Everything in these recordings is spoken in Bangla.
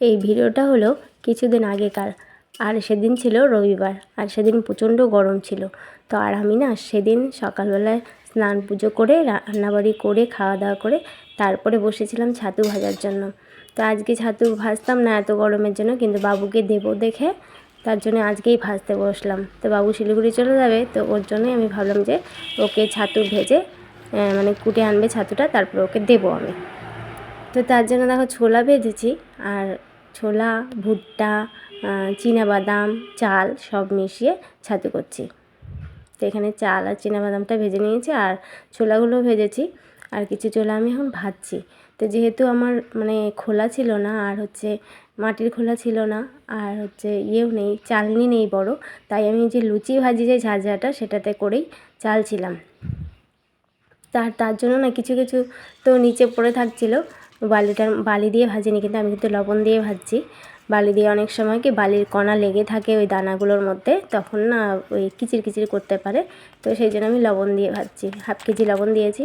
এই ভিডিওটা হলো কিছুদিন আগেকার। আর সেদিন ছিল রবিবার, আর সেদিন প্রচণ্ড গরম ছিল। তো আর আমি না সেদিন সকালবেলায় স্নান পুজো করে রান্নাবাড়ি করে খাওয়া দাওয়া করে তারপরে বসেছিলাম ছাতু ভাজার জন্য। তো আজকে ছাতু ভাজতাম না এত গরমের জন্য, কিন্তু বাবুকে দেবো দেখে তার জন্য আজকেই ভাজতে বসলাম। তো বাবু শিলিগুড়ি চলে যাবে, তো ওর জন্যই আমি ভাবলাম যে ওকে ছাতু ভেজে মানে কুটে আনবে ছাতুটা, তারপর ওকে দেবো আমি। তো তার জন্য দেখো ছোলা ভেজেছি, আর ছোলা, ভুট্টা বাদাম চাল সব মিশিয়ে ছাতু করছি। তো এখানে চাল আর বাদামটা ভেজে নিয়েছি আর ছোলাগুলো ভেজেছি। আর কিছু ছোলা আমি এখন ভাজছি। তো যেহেতু আমার মানে খোলা ছিল না আর হচ্ছে মাটির খোলা ছিল না আর হচ্ছে ইয়েও নেই, চালনি নেই বড়, তাই আমি যে লুচি ভাজি যে ঝাঁঝাটা সেটাতে করেই চালছিলাম তার তার জন্য না কিছু কিছু তো নিচে পড়ে থাকছিল। বালিটার বালি দিয়ে ভাজিনি, কিন্তু আমি কিন্তু লবণ দিয়ে ভাজছি। বালি দিয়ে অনেক সময় কি বালির কণা লেগে থাকে ওই দানাগুলোর মধ্যে, তখন না ওই কিচির কিচির করতে পারে। তো সেই জন্য আমি লবণ দিয়ে ভাজছি, হাফ কেজি লবণ দিয়েছি,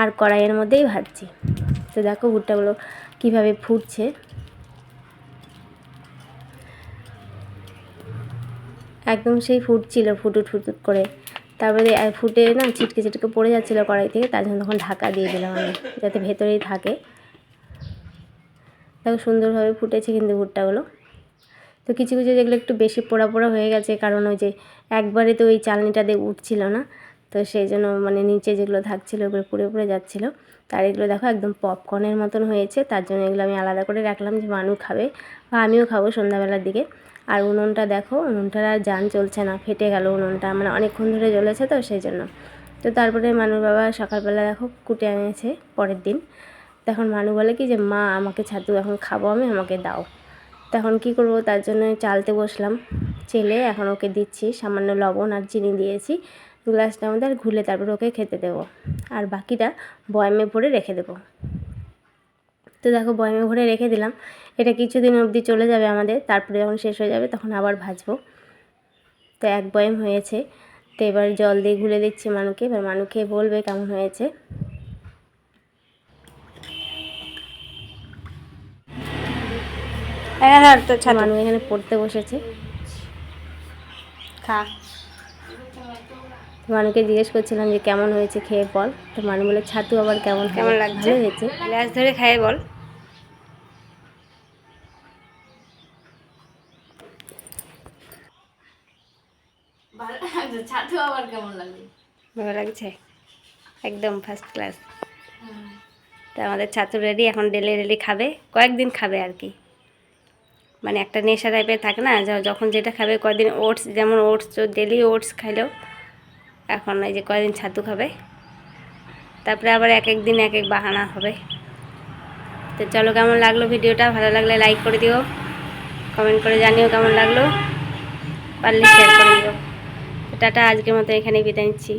আর কড়াইয়ের মধ্যেই ভাজছি। তো দেখো ভুট্টাগুলো কীভাবে ফুটছে। একদম সেই ফুটছিল, ফুটুট ফুটুট করে। তারপরে ফুটে না ছিটকে ছিটকে পড়ে যাচ্ছিল কড়াই থেকে, তার জন্য তখন ঢাকা দিয়ে দিলাম আমি, যাতে ভেতরেই থাকে। দেখো সুন্দরভাবে ফুটেছে কিন্তু ভুট্টাগুলো। তো কিছু কিছু যেগুলো একটু বেশি পোড়া পোড়া হয়ে গেছে, কারণ ওই যে একবারে তো ওই চালনিটা দিয়ে উঠছিল না। তো সেই জন্য মানে নিচে যেগুলো থাকছিলো ওগুলো পুড়ে পুড়ে যাচ্ছিল। তার এগুলো দেখো একদম পপকর্নের মতন হয়েছে, তার জন্য এগুলো আমি আলাদা করে রাখলাম যে মানু খাবে বা আমিও খাব সন্ধ্যাবেলার দিকে। আর উনুনটা দেখো, উনুনটার আর যান চলছে না, ফেটে গেল উনুনটা মানে অনেকক্ষণ ধরে জ্বলেছে তো সেই জন্য। তো তারপরে মানুর বাবা সকালবেলা দেখো কুটে এনেছে পরের দিন। তখন মানু বলে কি যে, মা, আমাকে ছাতু এখন খাব আমি, আমাকে দাও। তখন কি করব, তার জন্য চালতে বসলাম। চেলে এখন ওকে দিচ্ছি, সামান্য লবণ আর চিনি দিয়েছি। গ্লাসটার মধ্যে আর ঘুলে তারপর ওকে খেতে দেবো। আর বাকিটা বয়ামে ভরে রেখে দেবো। তো দেখো, বয়ামে ভরে রেখে দিলাম। এটা কিছুদিন অবধি চলে যাবে আমাদের, তারপরে যখন শেষ হয়ে যাবে তখন আবার ভাজবো। তো এক বয়াম হয়েছে। তো এবার জল দিয়ে ঘুলে দিচ্ছি মানুকে। এবার মানু খেয়ে বলবে কেমন হয়েছে। হ্যাঁ হ্যাঁ তো ছাতু মানু এখানে পড়তে বসেছে। খা। মানুকে জিজ্ঞেস করছিলাম যে কেমন হয়েছে খেয়ে বল। তো মানু বলে ছাতু আবার কেমন কেমন লাগছে? হয়েছে। গ্লাস ধরে খাই বল। ছাতু আবার কেমন লাগবে ভালো লাগছে। একদম ফার্স্ট ক্লাস তা আমাদের ছাতু রেডি এখন ডেলি ডেলি খাবে। কয়েকদিন খাবে আর কি। মানে একটা নেশা টাইপের থাকে না যখন যেটা খাবে কয়েকদিন ওটস, যেমন ওটস ডেলি ওটস খাইলেও এখন এই যে কয়েকদিন ছাতু খাবে। তারপরে আবার এক এক দিন এক এক বাহানা হবে। তো চলো কেমন লাগল ভিডিওটা? ভালো লাগলে লাইক করে দিও কমেন্ট করে জানিও কেমন লাগল, পারলে শেয়ার করে দিও। টাটা, আজকের মতো এখানেই বিদায় নিচ্ছি।